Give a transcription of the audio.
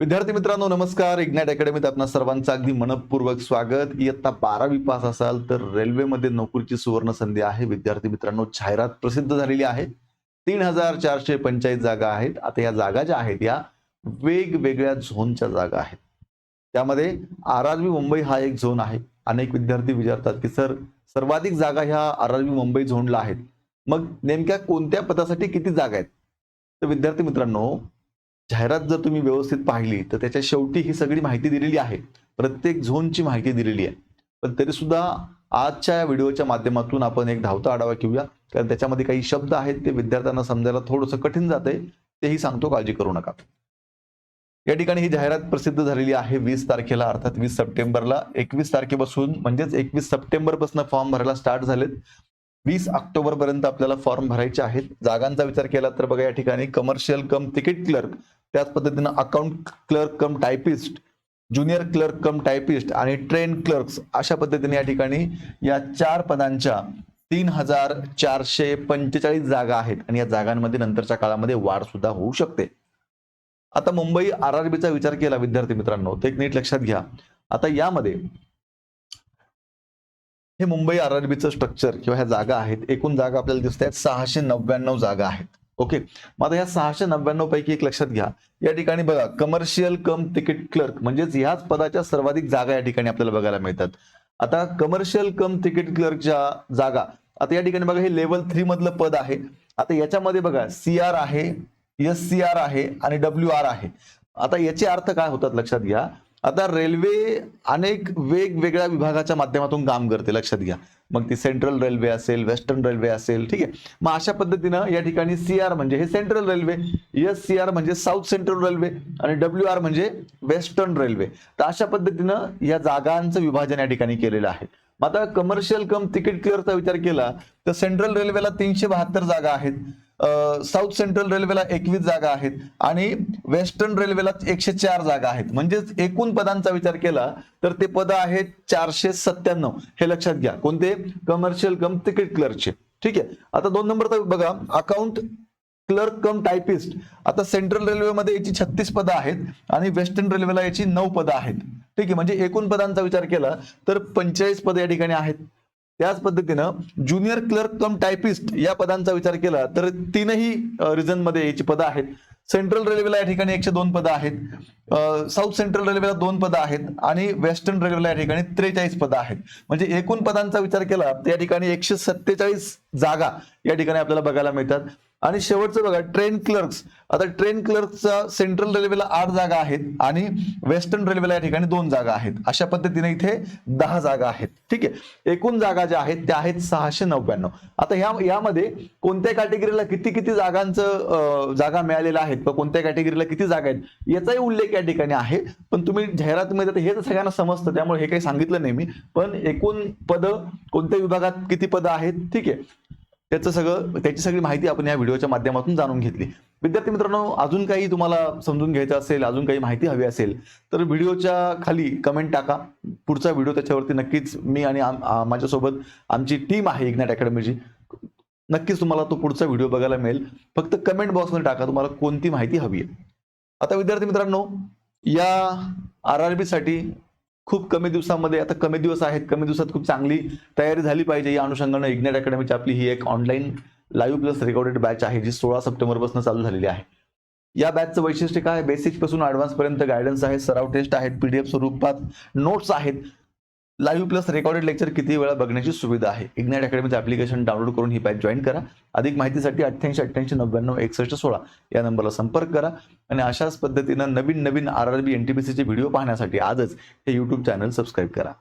विद्यार्थी मित्रांनो नमस्कार. इग्नाइट अकॅडमीत आपणा सर्वांचं अगदी मनपूर्वक स्वागत. इयत्ता बारावी पास असाल तर रेल्वेमध्ये नोकरीची सुवर्ण संधी आहे. विद्यार्थी मित्रांनो जाहिरात प्रसिद्ध झालेली आहे. तीन हजार चारशे पंचाळीस जागा आहेत. आता या जागा ज्या आहेत या वेगवेगळ्या झोनच्या जागा आहेत. त्यामध्ये आर आरआरबी मुंबई हा एक झोन आहे. अनेक विद्यार्थी विचारतात की सर सर्वाधिक जागा ह्या आर आरआरबी मुंबई झोनला आहेत. मग नेमक्या कोणत्या पदासाठी किती जागा आहेत? तर विद्यार्थी मित्रांनो जाहिरात जर तुम्ही व्यवस्थित पाहिली तर त्याच्या शेवटी ही सगळी माहिती दिलेली आहे. प्रत्येक झोनची माहिती दिलेली आहे. पण तरी सुद्धा आजच्या या व्हिडिओच्या माध्यमातून आपण एक धावता आढावा घेऊया. कारण त्याच्यामध्ये काही शब्द आहेत ते विद्यार्थ्यांना समजायला थोडंसं कठीण जाते तेही सांगतो काळजी करू नका. या ठिकाणी ही जाहिरात प्रसिद्ध झालेली आहे वीस तारखेला अर्थात वीस सप्टेंबरला. एकवीस तारखेपासून म्हणजेच एकवीस सप्टेंबरपासून फॉर्म भरायला स्टार्ट झालेत. वीस ऑक्टोबर पर्यंत आपल्याला फॉर्म भरायचे आहेत. जागांचा विचार केला तर बघा या ठिकाणी कमर्शियल कम तिकीट क्लर्क त्याच पद्धतीनं account clerk cum typist junior clerk cum typist आणि ट्रेन क्लर्क्स अशा पद्धतीने या ठिकाणी या चार पदांच्या तीन हजार चारशे पंचेचाळीस जागा आहेत आणि या जागांमध्ये नंतरच्या काळामध्ये वाढ सुद्धा होऊ शकते. आता मुंबई आर आर बीचा विचार केला विद्यार्थी मित्रांनो. ते एक नीट लक्षात घ्या. आता यामध्ये हे मुंबई आर आर बीचं स्ट्रक्चर किंवा ह्या जागा आहेत. एकूण जागा आपल्याला दिसत आहेत सहाशे नव्याण्णव जागा आहेत. ओके मग आता ह्या सहाशे नव्याण्णव पैकी एक लक्षात घ्या. या ठिकाणी बघा कमर्शियल कम तिकीट क्लर्क म्हणजेच ह्याच पदाच्या सर्वाधिक जागा या ठिकाणी आपल्याला बघायला मिळतात. आता कमर्शियल कम तिकीट क्लर्कच्या जागा आता या ठिकाणी बघा हे लेवल थ्री मधलं पद आहे. आता याच्यामध्ये बघा सी आर आहे एस सी आर आहे आणि डब्ल्यू आर आहे. आता याचे अर्थ काय होतात लक्षात घ्या. आता रेल्वे अनेक वेगवेगळ्या विभागाच्या माध्यमातून काम करते लक्षात घ्या. मग ती सेंट्रल रेल्वे असेल वेस्टर्न रेल्वे असेल ठीक आहे. मग अशा पद्धतीनं या ठिकाणी सी आर म्हणजे हे central railway S C R म्हणजे साऊथ सेंट्रल रेल्वे आणि डब्ल्यू आर म्हणजे वेस्टर्न रेल्वे. तर अशा पद्धतीनं या जागांचं विभाजन या ठिकाणी केलेलं आहे. मग आता कमर्शियल कम तिकीट क्लिअरचा विचार केला तर सेंट्रल रेल्वेला तीनशे बहात्तर जागा आहेत. साऊथ सेंट्रल रेल्वेला एकवीस जागा आहेत आणि वेस्टर्न रेल्वेला एकशे चार जागा आहेत. म्हणजेच एकूण पदांचा विचार केला तर ते पद आहेत चारशे सत्त्याण्णव. हे लक्षात घ्या. कोणते? कमर्शियल कम तिकीट क्लर्कचे ठीक आहे? आता दोन नंबर बघा अकाउंट क्लर्क कम टायपिस्ट आता सेंट्रल रेल्वेमध्ये याची छत्तीस पदं आहेत आणि वेस्टर्न रेल्वेला याची नऊ पदं आहेत. ठीक आहे? म्हणजे एकूण पदांचा विचार केला तर पंचेचाळीस पदं या ठिकाणी आहेत. त्याच पद्धतीनं ज्युनियर क्लर्क कम टायपिस्ट या पदांचा विचार केला तर तीनही रिजनमध्ये याची पदं आहेत. सेंट्रल रेल्वेला या ठिकाणी एकशे दोन पदं आहेत. साऊथ सेंट्रल रेल्वेला दोन पदं आहेत आणि वेस्टर्न रेल्वेला या ठिकाणी त्रेचाळीस पदं आहेत. म्हणजे एकूण पदांचा विचार केला तर या ठिकाणी एकशे सत्तेचाळीस जागा या ठिकाणी आपल्याला बघायला मिळतात. आणि शेवटचं बघा ट्रेन क्लर्क्स आता ट्रेन क्लर्कचा सेंट्रल रेल्वेला आठ जागा आहेत आणि वेस्टर्न रेल्वेला या ठिकाणी दोन जागा आहेत. अशा पद्धतीने इथे दहा जागा आहेत. ठीक आहे? एकूण जागा ज्या आहेत त्या आहेत सहाशे नव्याण्णव. आता ह्या यामध्ये कोणत्या कॅटेगरीला किती किती जागांचं जागा मिळालेल्या आहेत किंवा कोणत्या कॅटेगरीला किती जागा आहेत याचाही उल्लेख या ठिकाणी आहे. पण तुम्ही जाहिरातीमध्ये तर हे तर सगळ्यांना समजतं त्यामुळे हे काही सांगितलं नाही मी. पण एकूण पद कोणत्या विभागात किती पदं आहेत? ठीक आहे. त्याचं सगळं त्याची सगळी माहिती आपण या व्हिडिओच्या माध्यमातून जाणून घेतली. विद्यार्थी मित्रांनो अजून काही तुम्हाला समजून घ्यायचं असेल अजून काही माहिती हवी असेल तर व्हिडिओच्या खाली कमेंट टाका. पुढचा व्हिडिओ त्याच्यावरती नक्कीच मी आणि माझ्यासोबत आमची टीम आहे इग्नॅट अकॅडमीची नक्कीच तुम्हाला तो पुढचा व्हिडिओ बघायला मिळेल. फक्त कमेंट बॉक्समध्ये टाका तुम्हाला कोणती माहिती हवी आहे. आता विद्यार्थी मित्रांनो या आर आर बीसाठी खूप कमी दिवसामध्ये आता कमी दिवस आहेत कमी दिवसात खूप चांगली तयारी झाली पाहिजे. या अनुषंगानं इग्नेट अकॅडमीची आपली ही एक online live plus recorded batch आहे जी सोळा सप्टेंबरपासून चालू झालेली आहे. या बॅचचं वैशिष्ट्य काय? बेसिकपासून ऍडव्हान्स पर्यंत गायडन्स आहे सराव टेस्ट आहेत पीडीएफ स्वरूपात नोट्स आहेत. लाईव्ह प्लस रेकॉर्डेड लेक्चर किती वेळा बघण्याची सुविधा आहे? इग्नाइट अकॅडमीचं ॲप्लिकेशन डाउनलोड करून ही बॅच जॉईन करा. अधिक माहितीसाठी अठ्ठ्याऐंशी अठ्ठ्याऐंशी नव्याण्णव एकसष्ट सोळा या नंबरला संपर्क करा. आणि अशाच पद्धतीनं नवीन नवीन R R B N T P सीचे व्हिडिओ पाहण्यासाठी आजच हे यूट्यूब चॅनल सबस्क्राईब करा.